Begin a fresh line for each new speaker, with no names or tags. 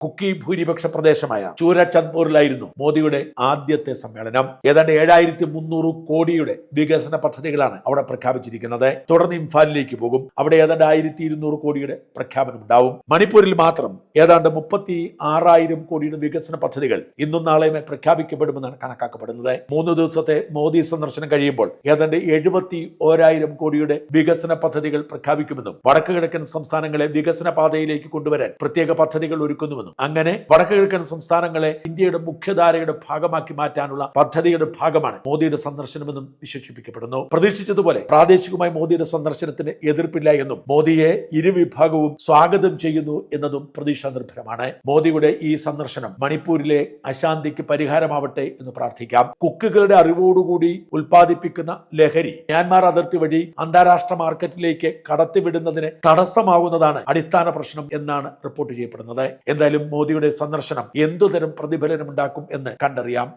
കുക്കി ഭൂരിപക്ഷ പ്രദേശമായ ചൂരചന്ദ്പൂരിലായിരുന്നു മോദിയുടെ ആദ്യത്തെ സമ്മേളനം. ഏതാണ്ട് ഏഴായിരത്തി മുന്നൂറ് കോടിയുടെ വികസന പദ്ധതികളാണ് അവിടെ പ്രഖ്യാപിച്ചിരിക്കുന്നത്. തുടർന്ന് ഇംഫാലിലേക്ക് പോകും. അവിടെ ഏതാണ്ട് ആയിരത്തി ഇരുന്നൂറ് കോടിയുടെ പ്രഖ്യാപനം ഉണ്ടാവും. മണിപ്പൂരിൽ മാത്രം ഏതാണ്ട് മുപ്പത്തി ആറായിരം കോടിയുടെ വികസന പദ്ധതികൾ ഇന്നും നാളെയുമേ പ്രഖ്യാപിക്കപ്പെടുമെന്നാണ് കണക്കാക്കപ്പെടുന്നത്. മൂന്ന് ദിവസത്തെ മോദി സന്ദർശനം കഴിയുമ്പോൾ ഏതാണ്ട് എഴുപത്തി ഓരായിരം കോടിയുടെ വികസന പദ്ധതികൾ പ്രഖ്യാപിക്കുമെന്നും വടക്ക് കിഴക്കൻ സംസ്ഥാനങ്ങളെ വികസന പാതയിലേക്ക് കൊണ്ടുവരാൻ പ്രത്യേക പദ്ധതികൾ ഒരുക്കുന്നുവെന്നും അങ്ങനെ വടക്കു കിഴക്കൻ സംസ്ഥാനങ്ങളെ ഇന്ത്യയുടെ മുഖ്യധാരയുടെ ഭാഗമാക്കി മാറ്റാനുള്ള പദ്ധതിയുടെ ഭാഗമാണ് മോദിയുടെ സന്ദർശനമെന്നും വിശേഷിപ്പിക്കപ്പെടുന്നു. പ്രതീക്ഷിച്ചതുപോലെ പ്രാദേശികമായി മോദിയുടെ സന്ദർശനത്തിന് എതിർപ്പില്ല എന്നും മോദിയെ ഇരുവിഭാഗവും സ്വാഗതം ചെയ്യുന്നു എന്നതും പ്രതീക്ഷ നിർഭരമാണ്. മോദിയുടെ ഈ സന്ദർശനം മണിപ്പൂരിലെ അശാന്തിക്ക് പരിഹാരമാവട്ടെ എന്ന് പ്രാർത്ഥിക്കാം. കുക്കുകളുടെ അറിവോടുകൂടി ഉൽപ്പാദിപ്പിക്കുന്ന ലഹരി മ്യാൻമാർ അതിർത്തി വഴി അന്താരാഷ്ട്ര മാർക്കറ്റിലേക്ക് കടത്തിവിടുന്നതിന് തടസ്സമാകുന്നതാണ് അടിസ്ഥാന പ്രശ്നം എന്നാണ് റിപ്പോർട്ട് ചെയ്യപ്പെടുന്നത്. എന്തായാലും മോദിയുടെ സന്ദർശനം എന്തുതരം പ്രതിഫലനമുണ്ടാക്കും എന്ന് കണ്ടറിയാം.